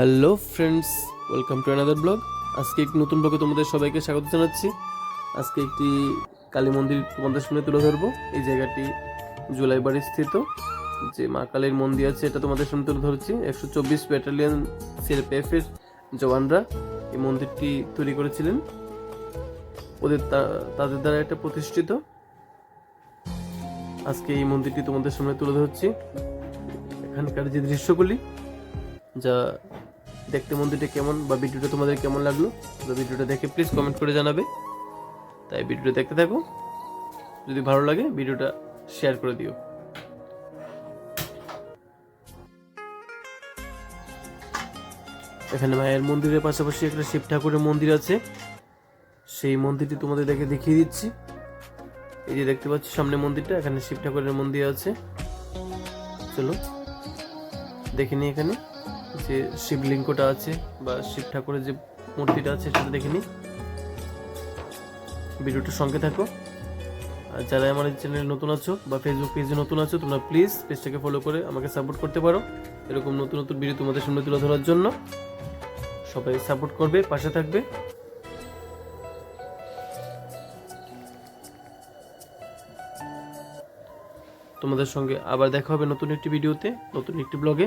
Hello friends welcome to another blog আজকে একটি নতুন ব্লগে তোমাদের সবাইকে স্বাগত জানাচ্ছি। আজকে একটি কালী মন্দির তোমাদের সামনে তুলে ধরবো। এই জায়গাটি জুলাই বাড়ি স্থিত। যে মা কালীর মন্দির আছে, এটা তোমাদের সামনে তুলে ধরছি। একশো চব্বিশ ব্যাটালিয়ন সিআরপিএফের জওয়ানরা এই মন্দিরটি তৈরি করেছিলেন। ওদের তাদের দ্বারা এটা প্রতিষ্ঠিত। আজকে এই মন্দিরটি তোমাদের সামনে তুলে ধরছি। এখানকার যে দৃশ্যগুলি, যা দেখতে মন্দিরটা কেমন বা ভিডিওটা তোমাদের কেমন লাগল? তো ভিডিওটা দেখে প্লিজ কমেন্ট করে জানাবে। তাই ভিডিওটা দেখতে থাকো। যদি ভালো লাগে, ভিডিওটা শেয়ার করে দিও। এখানে মায়ের মন্দিরের পাশাপাশি একটা শিব ঠাকুরের মন্দির আছে। সেই মন্দিরটি তোমাদের দেখে দেখিয়ে দিচ্ছি। এই যে দেখতে পাচ্ছ, সামনে মন্দিরটা, এখানে শিব ঠাকুরের মন্দির আছে। চলো, দেখে নিই এখানে। যে শিবলিঙ্গটা আছে বা শিব ঠাকুরের যে মূর্তিটা আছে সেটা দেখে নিই। ভিডিওটার সঙ্গে থাকো। আর যারা আমার চ্যানেলে নতুন আছো বা ফেসবুক পেজে নতুন আছো, তোমরা প্লিজ পেজটাকে ফলো করে আমাকে সাপোর্ট করতে পারো। এরকম নতুন নতুন ভিডিও তোমাদের সামনে তুলে ধরার জন্য। সবাই সাপোর্ট করবে, পাশে থাকবে। তোমাদের সঙ্গে আবার দেখা হবে নতুন একটি ভিডিওতে নতুন একটি ব্লগে